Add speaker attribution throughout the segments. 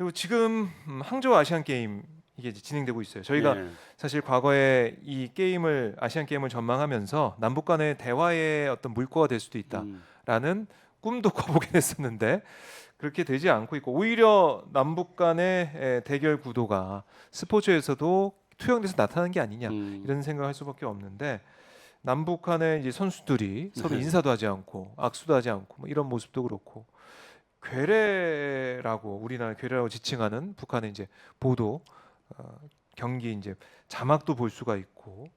Speaker 1: 그리고 지금 음, 항저우 아시안 게임 이게 진행되고 있어요. 저희가
Speaker 2: 네.
Speaker 1: 사실 과거에 이 게임을 아시안 게임을 전망하면서 남북 간의 대화의 어떤 물꼬가 될 수도
Speaker 2: 음.
Speaker 1: 있다라는 꿈도 꿔보긴 했었는데 그렇게 되지 않고 있고 오히려 남북 간의 에, 대결 구도가 스포츠에서도 투영돼서 나타나는 게 아니냐
Speaker 2: 음.
Speaker 1: 이런 생각할 수밖에 없는데 남북 간의 이제 선수들이 서로
Speaker 2: 네.
Speaker 1: 인사도 하지 않고 악수도 하지 않고 뭐 이런 모습도 그렇고 괴뢰라고 우리나라 괴뢰라고 지칭하는 북한의 이제 보도 어, 경기 이제 자막도 볼 수가 있고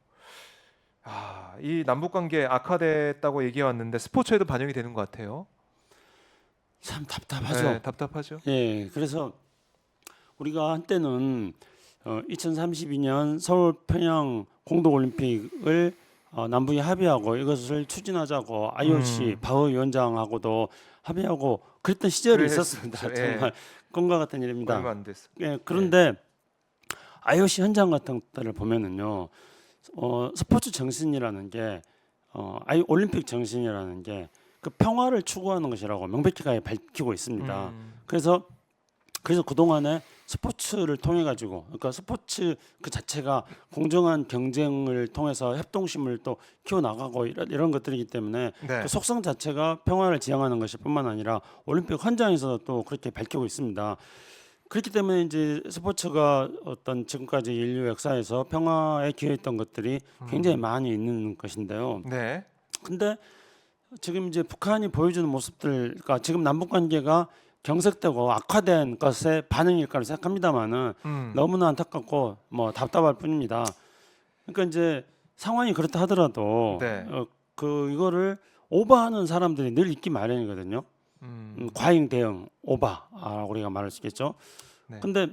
Speaker 1: 아, 이 남북 관계 악화됐다고 얘기해 왔는데 스포츠에도 반영이 되는 것 같아요.
Speaker 2: 참 답답하죠.
Speaker 1: 네, 답답하죠.
Speaker 2: 예, 그래서 우리가 한때는 어, 2032년 서울 평양 공동 올림픽을 어, 남북이 합의하고 이것을 추진하자고 IOC
Speaker 1: 음.
Speaker 2: 바흐 위원장하고도 합의하고 그랬던 시절이
Speaker 1: 그랬었죠.
Speaker 2: 있었습니다.
Speaker 1: 예.
Speaker 2: 정말 꿈과 같은 일입니다.
Speaker 1: 얼마 안 됐어.
Speaker 2: 예, 그런데 IOC 현장 같은 것들을 보면은요, 어, 스포츠 정신이라는 게, 어, 아이 올림픽 정신이라는 게 그 평화를 추구하는 것이라고 명백하게 밝히고 있습니다.
Speaker 1: 음,
Speaker 2: 그래서 그래서 그 동안에 스포츠를 통해 가지고, 그러니까 스포츠 그 자체가 공정한 경쟁을 통해서 협동심을 또 키워 나가고 이런, 이런 것들이기 때문에
Speaker 1: 네.
Speaker 2: 그 속성 자체가 평화를 지향하는 것일뿐만 아니라 올림픽 현장에서도 또 그렇게 밝히고 있습니다. 그렇기 때문에 이제 스포츠가 어떤 지금까지 인류 역사에서 평화에 기여했던 것들이 굉장히 많이 있는 것인데요.
Speaker 1: 네.
Speaker 2: 근데 지금 이제 북한이 보여주는 모습들, 그러니까 지금 남북 관계가 경색되고 악화된 것의 반응일 거라 생각합니다만은
Speaker 1: 음,
Speaker 2: 너무나 안타깝고 뭐 답답할 뿐입니다. 그러니까 이제 상황이 그렇다 하더라도
Speaker 1: 네.
Speaker 2: 어, 그 이거를 오버하는 사람들이 늘 있기 마련이거든요.
Speaker 1: 음,
Speaker 2: 음, 과잉 대응 오바 아, 우리가 말할 수 있겠죠.
Speaker 1: 네.
Speaker 2: 근데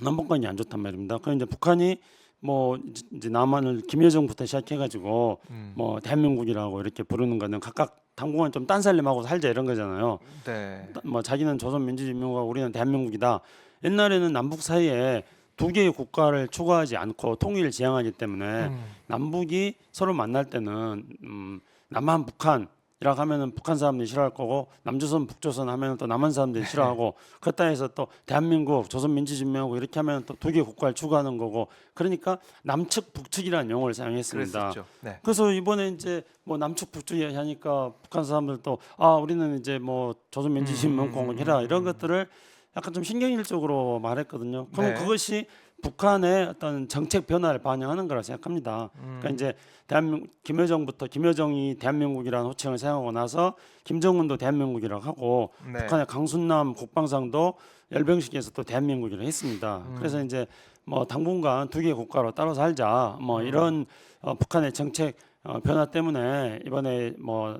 Speaker 2: 남북관이 안 좋단 말입니다. 그럼 이제 북한이 뭐 이제- 남한을 김여정부터 시작해가지고
Speaker 1: 음,
Speaker 2: 뭐 대한민국이라고 이렇게 부르는 거는 각각 당분간 좀 딴살림하고 살자 이런 거잖아요.
Speaker 1: 네.
Speaker 2: 뭐 자기는 조선민주주의민국하고 우리는 대한민국이다. 옛날에는 남북 사이에 두 개의 국가를 추구하지 않고 통일을 지향하기 때문에
Speaker 1: 음,
Speaker 2: 남북이 서로 만날 때는 음, 남한 북한 이라고 하면은 북한 사람들이 싫어할 거고 남조선 북조선 하면은 또 남한 사람들이 싫어하고 그렇다 해서 또 대한민국 조선민주주의민국 이렇게 하면 또 두 개 국가를 추구하는 거고 그러니까 남측 북측이라는 용어를 사용했습니다.
Speaker 1: 네.
Speaker 2: 그래서 이번에 이제 뭐 남측 북쪽이 하니까 북한 사람들도 아 우리는 이제 뭐 조선민주주의민국을
Speaker 1: 음,
Speaker 2: 해라
Speaker 1: 음,
Speaker 2: 이런
Speaker 1: 음.
Speaker 2: 것들을 약간 좀 신경일적으로 말했거든요. 그럼
Speaker 1: 네.
Speaker 2: 그것이 북한의 어떤 정책 변화를 반영하는 거라 생각합니다.
Speaker 1: 음,
Speaker 2: 그러니까 이제 대한민국 김여정부터 김여정이 대한민국이라는 호칭을 사용하고 나서 김정은도 대한민국이라고 하고
Speaker 1: 네.
Speaker 2: 북한의 강순남 국방상도 열병식에서 또 대한민국이라고 했습니다.
Speaker 1: 음.
Speaker 2: 그래서 이제 뭐 당분간 두 개 국가로 따로 살자 뭐
Speaker 1: 음.
Speaker 2: 이런 어, 북한의 정책 어, 변화 때문에 이번에 뭐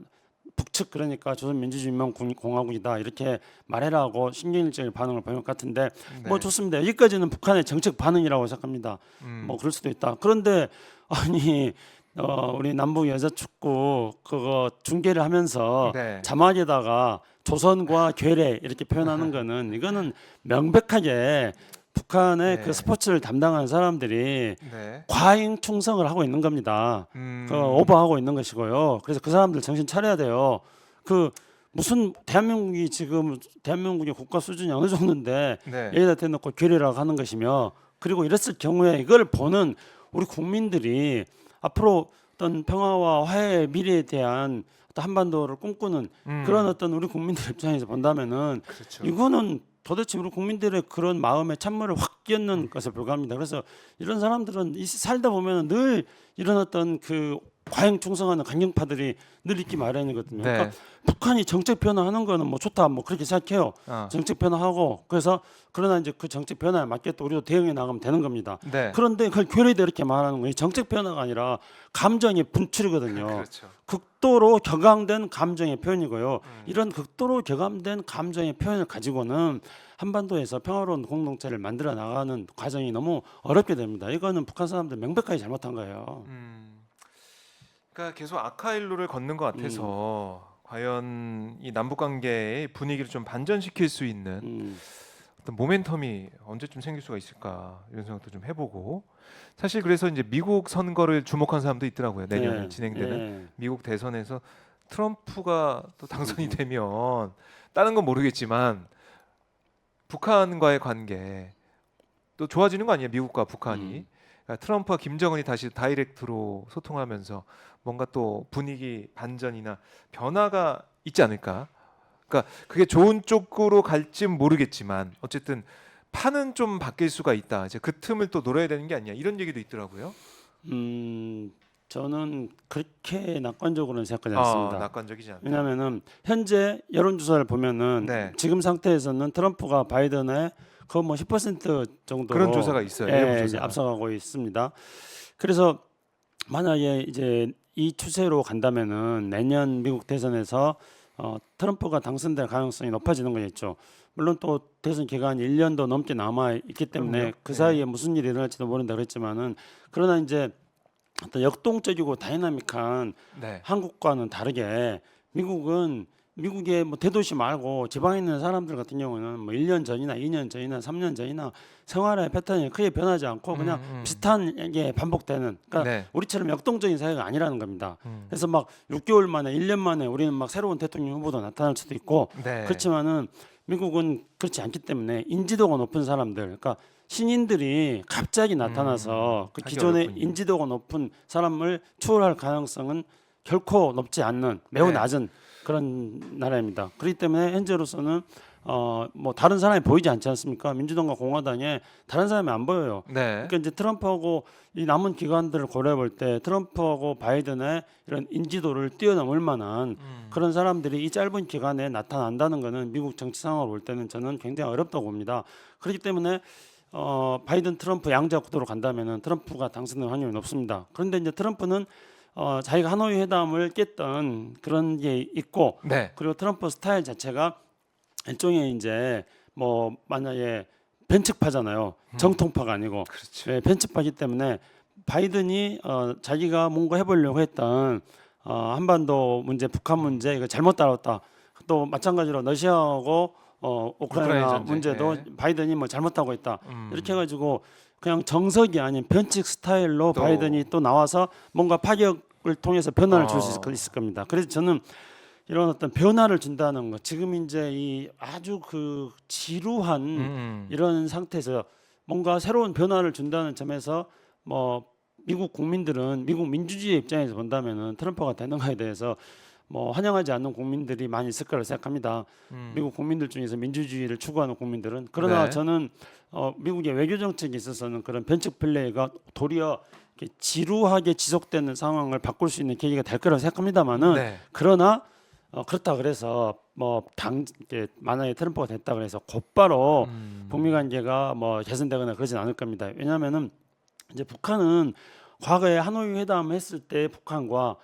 Speaker 2: 북측 그러니까 조선민주주의인민공화국이다 이렇게 말해라고 신경일적인 반응을 보인 것 같은데
Speaker 1: 네.
Speaker 2: 뭐 좋습니다. 여기까지는 북한의 정책 반응이라고 생각합니다.
Speaker 1: 음,
Speaker 2: 뭐 그럴 수도 있다. 그런데 아니 어, 우리 남북 여자 축구 그거 중계를 하면서
Speaker 1: 네.
Speaker 2: 자막에다가 조선과 괴뢰 이렇게 표현하는 거는 이거는 명백하게 북한의
Speaker 1: 네.
Speaker 2: 그 스포츠를 담당하는 사람들이
Speaker 1: 네.
Speaker 2: 과잉 충성을 하고 있는 겁니다.
Speaker 1: 음,
Speaker 2: 그 오버하고 있는 것이고요. 그래서 그 사람들 정신 차려야 돼요. 그 무슨 대한민국이 지금 대한민국의 국가 수준이 어느 정도인데
Speaker 1: 네.
Speaker 2: 여기다 대놓고 괴뢰라고 하는 것이며 그리고 이랬을 경우에 이걸 보는 우리 국민들이 앞으로 어떤 평화와 화해의 미래에 대한 어떤 한반도를 꿈꾸는
Speaker 1: 음,
Speaker 2: 그런 어떤 우리 국민들 입장에서 본다면은
Speaker 1: 그렇죠.
Speaker 2: 이거는 도대체 우리 국민들의 그런 마음에 찬물을 확 끼얹는 것에 불과합니다. 그래서 이런 사람들은 이 살다 보면 늘 이런 어떤 그 과잉 충성하는 강경파들이 늘 있기 마련이거든요.
Speaker 1: 네.
Speaker 2: 그러니까 북한이 정책 변화하는 거는 뭐 좋다 뭐 그렇게 생각해요.
Speaker 1: 아,
Speaker 2: 정책 변화하고 그래서 그러나 이제 그 정책 변화에 맞게 또 우리도 대응해 나가면 되는 겁니다.
Speaker 1: 네.
Speaker 2: 그런데 그걸 괴뢰대 이렇게 말하는 거예요. 정책 변화가 아니라 감정의 분출이거든요.
Speaker 1: 그렇죠.
Speaker 2: 극도로 격앙된 감정의 표현이고요.
Speaker 1: 음.
Speaker 2: 이런 극도로 격앙된 감정의 표현을 가지고는 한반도에서 평화로운 공동체를 만들어 나가는 과정이 너무 어렵게 됩니다. 이거는 북한 사람들 명백하게 잘못한 거예요.
Speaker 1: 음, 그러니까 계속 악화일로를 걷는 것 같아서
Speaker 2: 음.
Speaker 1: 과연 이 남북 관계의 분위기를 좀 반전시킬 수 있는
Speaker 2: 음,
Speaker 1: 어떤 모멘텀이 언제쯤 생길 수가 있을까 이런 생각도 좀 해보고 사실 그래서 이제 미국 선거를 주목한 사람도 있더라고요 내년에
Speaker 2: 네,
Speaker 1: 진행되는
Speaker 2: 네.
Speaker 1: 미국 대선에서 트럼프가 또 당선이
Speaker 2: 음.
Speaker 1: 되면 다른 건 모르겠지만 북한과의 관계 또 좋아지는 거 아니에요? 미국과 북한이
Speaker 2: 음.
Speaker 1: 그러니까 트럼프와 김정은이 다시 다이렉트로 소통하면서 뭔가 또 분위기 반전이나 변화가 있지 않을까? 그러니까 그게 좋은 쪽으로 갈지 모르겠지만 어쨌든 판은 좀 바뀔 수가 있다. 이제 그 틈을 또 노려야 되는 게 아니냐 이런 얘기도 있더라고요.
Speaker 2: 음, 저는 그렇게 낙관적으로는 생각하지
Speaker 1: 아,
Speaker 2: 않습니다.
Speaker 1: 낙관적이지 않다.
Speaker 2: 왜냐하면은 현재 여론조사를 보면은
Speaker 1: 네.
Speaker 2: 지금 상태에서는 트럼프가 바이든의 거의 뭐10% 정도
Speaker 1: 그런 조사가 있어요.
Speaker 2: 예,
Speaker 1: 일부
Speaker 2: 이제
Speaker 1: 조사가.
Speaker 2: 앞서가고 있습니다. 그래서 만약에 이제 이 추세로 간다면은 내년 미국 대선에서 어, 트럼프가 당선될 가능성이 높아지는 거겠죠. 물론 또 대선 기간이 1년도 넘게 남아 있기 때문에
Speaker 1: 그럼요.
Speaker 2: 그
Speaker 1: 네.
Speaker 2: 사이에 무슨 일이 일어날지도 모른다 그랬지만은 그러나 이제 어떤 역동적이고 다이나믹한
Speaker 1: 네.
Speaker 2: 한국과는 다르게 미국은 미국의 뭐 대도시 말고 지방에 있는 사람들 같은 경우는 뭐 1년 전이나 2년 전이나 3년 전이나 생활의 패턴이 크게 변하지 않고 그냥
Speaker 1: 음, 음.
Speaker 2: 비슷한 게 반복되는 그러니까
Speaker 1: 네.
Speaker 2: 우리처럼 역동적인 사회가 아니라는 겁니다.
Speaker 1: 음.
Speaker 2: 그래서 막 6개월 만에 1년 만에 우리는 막 새로운 대통령 후보도 나타날 수도 있고
Speaker 1: 네.
Speaker 2: 그렇지만은 미국은 그렇지 않기 때문에 인지도가 높은 사람들, 그러니까 신인들이 갑자기 나타나서 그
Speaker 1: 하기
Speaker 2: 기존의
Speaker 1: 어렵군요.
Speaker 2: 인지도가 높은 사람을 추월할 가능성은 결코 높지 않는 매우
Speaker 1: 네.
Speaker 2: 낮은 그런 나라입니다. 그렇기 때문에 현재로서는 어 뭐 다른 사람이 보이지 않지 않습니까? 민주당과 공화당에 다른 사람이 안 보여요.
Speaker 1: 네.
Speaker 2: 그러니까 이제 트럼프하고 이 남은 기관들을 고려해 볼 때 트럼프하고 바이든의 이런 인지도를 뛰어넘을 만한
Speaker 1: 음.
Speaker 2: 그런 사람들이 이 짧은 기간에 나타난다는 것은 미국 정치 상황을 볼 때는 저는 굉장히 어렵다고 봅니다. 그렇기 때문에 어, 바이든 트럼프 양자 구도로 간다면은 트럼프가 당선될 확률이 높습니다. 그런데 이제 트럼프는 어, 자기가 하노이 회담을 깼던 그런 게 있고
Speaker 1: 네.
Speaker 2: 그리고 트럼프 스타일 자체가 일종의 이제 뭐 만약에 벤측파잖아요. 정통파가 아니고
Speaker 1: 그렇죠.
Speaker 2: 네, 편집하기 때문에 바이든이 어, 자기가 뭔가 해보려고 했던 어, 한반도 문제, 북한 문제 이거 잘못 따랐다. 또 마찬가지로 러시아하고 어,
Speaker 1: 우크라이나
Speaker 2: 우크라이나 문제도
Speaker 1: 예.
Speaker 2: 바이든이 뭐 잘못하고 있다.
Speaker 1: 음.
Speaker 2: 이렇게 해가지고 그냥 정석이 아닌 변칙 스타일로
Speaker 1: 또.
Speaker 2: 바이든이 또 나와서 뭔가 파격을 통해서 변화를 줄수
Speaker 1: 어.
Speaker 2: 있을 겁니다. 그래서 저는 이런 어떤 변화를 준다는 것, 지금 이제 이 아주 그 지루한
Speaker 1: 음.
Speaker 2: 이런 상태에서 뭔가 새로운 변화를 준다는 점에서 뭐 미국 국민들은 미국 민주주의 입장에서 본다면은 트럼프가 되는 거에 대해서 뭐 환영하지 않는 국민들이 많이 있을 거라 생각합니다.
Speaker 1: 음.
Speaker 2: 미국 국민들 중에서 민주주의를 추구하는 국민들은 그러나
Speaker 1: 네.
Speaker 2: 저는 어, 미국의 외교 정책에 있어서는 그런 변칙 플레이가 도리어 지루하게 지속되는 상황을 바꿀 수 있는 계기가 될 거라고 생각합니다만은
Speaker 1: 네.
Speaker 2: 그러나 어, 그렇다 그래서 뭐당 만약에 트럼프가 됐다 그래서 곧바로
Speaker 1: 음.
Speaker 2: 북미 관계가 뭐 개선되거나 그러진 않을 겁니다. 왜냐하면은 이제 북한은 과거에 하노이 회담 했을 때 북한과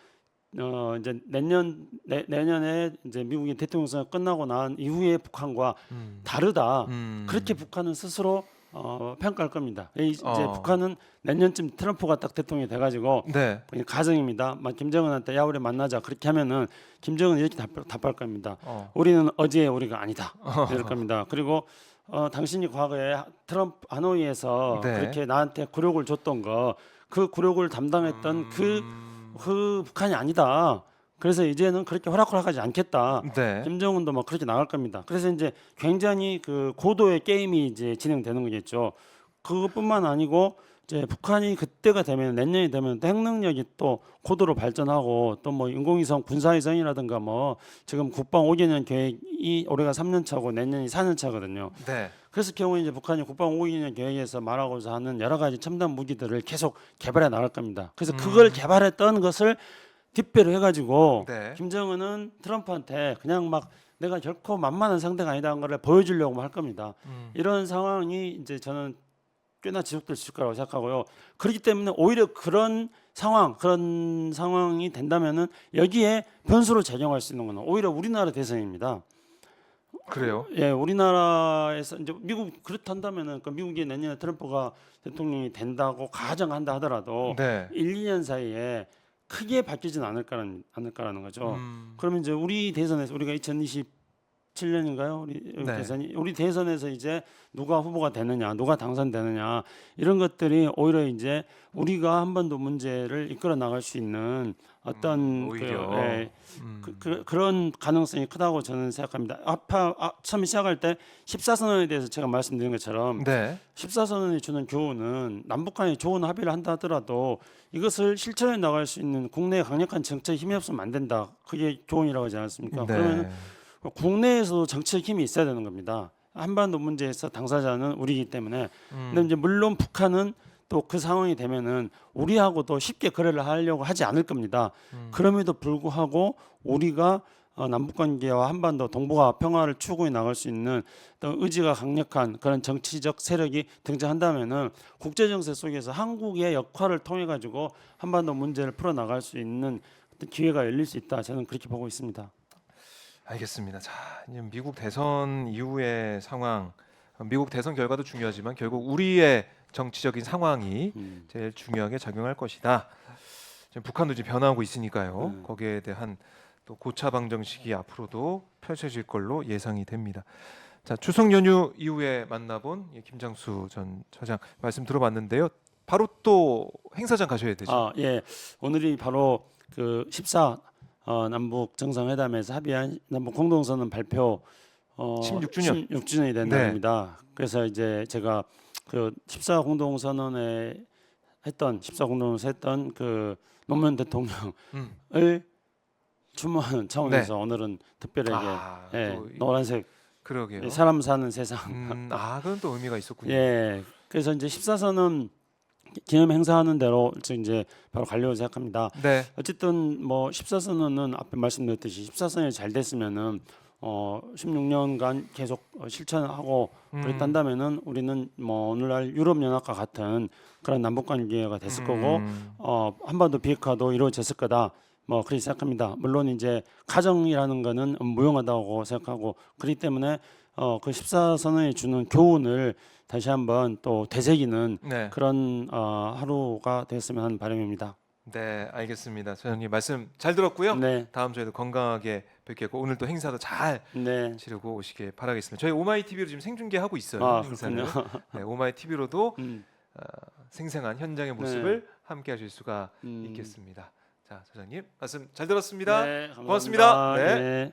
Speaker 2: 어 이제 내년 내, 내년에 이제 미국의 대통령 선거 끝나고 난 이후에 북한과
Speaker 1: 음.
Speaker 2: 다르다.
Speaker 1: 음.
Speaker 2: 그렇게 북한은 스스로 어, 평가할 겁니다. 이- 이제
Speaker 1: 어.
Speaker 2: 북한은 내년쯤 트럼프가 딱 대통령이 돼가지고
Speaker 1: 네.
Speaker 2: 가정입니다. 막 김정은한테 야 우리 만나자 그렇게 하면은 김정은 이렇게 답, 답할 겁니다.
Speaker 1: 어.
Speaker 2: 우리는 어제의 우리가 아니다. 이럴 겁니다. 그리고 어, 당신이 과거에 트럼프 하노이에서
Speaker 1: 네.
Speaker 2: 그렇게 나한테 굴욕을 줬던 거 그 굴욕을 담당했던 그,
Speaker 1: 음.
Speaker 2: 그 북한이 아니다. 그래서 이제는 그렇게 호락호락하지 않겠다.
Speaker 1: 네.
Speaker 2: 김정은도 막 그렇게 나갈 겁니다. 그래서 이제 굉장히 그 고도의 게임이 이제 진행되는 거겠죠. 그것뿐만 아니고 이제 북한이 그때가 되면 내년이 되면 또 핵능력이 또 고도로 발전하고 또 뭐 인공위성 군사위성이라든가 뭐 지금 국방 5개년 계획 이 올해가 3년 차고 내년이 4년 차거든요.
Speaker 1: 네.
Speaker 2: 그래서 경우 이제 북한이 국방 5개년 계획에서 말하고자 하는 여러 가지 첨단 무기들을 계속 개발해 나갈 겁니다. 그래서 그걸 개발했던 것을 뒷배로 해가지고
Speaker 1: 네.
Speaker 2: 김정은은 트럼프한테 그냥 막 내가 결코 만만한 상대가 아니다는 걸 보여주려고 할 겁니다.
Speaker 1: 음.
Speaker 2: 이런 상황이 이제 저는 꽤나 지속될 수 있을 거라고 생각하고요. 그렇기 때문에 오히려 그런 상황, 그런 상황이 된다면은 여기에 변수로 작용할 수 있는 건 오히려 우리나라 대선입니다.
Speaker 1: 그래요.
Speaker 2: 예, 우리나라에서 이제 미국 그렇단다면은 그 미국이 내년에 트럼프가 대통령이 된다고 가정한다 하더라도
Speaker 1: 네.
Speaker 2: 1, 2년 사이에 크게 바뀌진 않을까라는 않을까라는 거죠.
Speaker 1: 음.
Speaker 2: 그러면 이제 우리 대선에서 우리가 2027년인가요? 우리
Speaker 1: 네.
Speaker 2: 대선이 우리 대선에서 이제 누가 후보가 되느냐, 누가 당선되느냐 이런 것들이 오히려 이제 우리가 한반도 문제를 이끌어 나갈 수 있는 어떤
Speaker 1: 음, 오히려.
Speaker 2: 그, 예,
Speaker 1: 음.
Speaker 2: 그, 그, 그 런 가능성이 크다고 저는 생각합니다. 아파 아, 처음 시작할 때 14선언에 대해서 제가 말씀드린 것처럼
Speaker 1: 네.
Speaker 2: 14선언이 주는 교훈은 남북한이 좋은 합의를 한다 하더라도 이것을 실천해 나갈 수 있는 국내의 강력한 정책에 힘이 없으면 안 된다. 그게 교훈이라고 하지 않았습니까? 그러면
Speaker 1: 네.
Speaker 2: 국내에서도 정치적 힘이 있어야 되는 겁니다. 한반도 문제에서 당사자는 우리이기 때문에
Speaker 1: 음.
Speaker 2: 근데 이제 물론 북한은 또 그 상황이 되면은 우리하고도 쉽게 거래를 하려고 하지 않을 겁니다.
Speaker 1: 음.
Speaker 2: 그럼에도 불구하고 우리가 어, 남북 관계와 한반도 동북아 평화를 추구해 나갈 수 있는 어떤 의지가 강력한 그런 정치적 세력이 등장한다면은 국제 정세 속에서 한국의 역할을 통해 가지고 한반도 문제를 풀어 나갈 수 있는 어떤 기회가 열릴 수 있다. 저는 그렇게 보고 있습니다.
Speaker 1: 알겠습니다. 자, 이제 미국 대선 이후의 상황, 미국 대선 결과도 중요하지만 결국 우리의 정치적인 상황이
Speaker 2: 음.
Speaker 1: 제일 중요하게 작용할 것이다. 지금 북한도 지금 변화하고 있으니까요.
Speaker 2: 음.
Speaker 1: 거기에 대한 또 고차 방정식이 앞으로도 펼쳐질 걸로 예상이 됩니다. 자, 추석 연휴 이후에 만나본 이 김장수 전 처장 말씀 들어봤는데요. 바로 또 행사장 가셔야 되죠.
Speaker 2: 아, 예. 오늘이 바로 그14 어, 남북 정상회담에서 합의한 남북 공동선언 발표 어,
Speaker 1: 16주년.
Speaker 2: 16주년이 된
Speaker 1: 네.
Speaker 2: 날입니다. 그래서 이제 제가 그 14 공동선언에 했던 14 공동선언 했던 그 노무현 대통령을
Speaker 1: 음.
Speaker 2: 추모하는 차원에서 오늘은 특별하게
Speaker 1: 네. 아,
Speaker 2: 예, 노란색
Speaker 1: 그러게요.
Speaker 2: 사람 사는 세상
Speaker 1: 음, 아, 그건 또 의미가 있었군요.
Speaker 2: 예. 그래서 이제 14선은 기념 행사하는 대로 이제 바로 가려고 생각합니다.
Speaker 1: 네.
Speaker 2: 어쨌든 뭐 14선언은 앞에 말씀드렸듯이 14선이 잘 됐으면은 어 16년간 계속 어, 실천하고
Speaker 1: 음.
Speaker 2: 그랬단다면은 우리는 뭐 오늘날 유럽 연합과 같은 그런 남북 관계가 됐을 거고
Speaker 1: 음.
Speaker 2: 어 한반도 비핵화도 이루어졌을 거다. 뭐 그렇게 생각합니다. 물론 이제 가정이라는 거는 무용하다고 생각하고 그렇기 때문에 어 그 14선언이 주는 교훈을 다시 한번 또 되새기는
Speaker 1: 네.
Speaker 2: 그런 어 하루가 됐으면 하는 바람입니다.
Speaker 1: 네, 알겠습니다. 소장님 말씀 잘 들었고요.
Speaker 2: 네.
Speaker 1: 다음 주에도 건강하게 뵙겠고 오늘 또 행사도 잘
Speaker 2: 네.
Speaker 1: 치르고 오시길 바라겠습니다. 저희 오마이 TV로 지금 생중계하고 있어요.
Speaker 2: 아,
Speaker 1: 행사를. 네, 오마이 TV로도
Speaker 2: 음,
Speaker 1: 생생한 현장의 모습을 함께 하실 수가
Speaker 2: 음.
Speaker 1: 있겠습니다. 자, 소장님 말씀 잘 들었습니다.
Speaker 2: 네, 고맙습니다.
Speaker 1: 네.
Speaker 2: 네.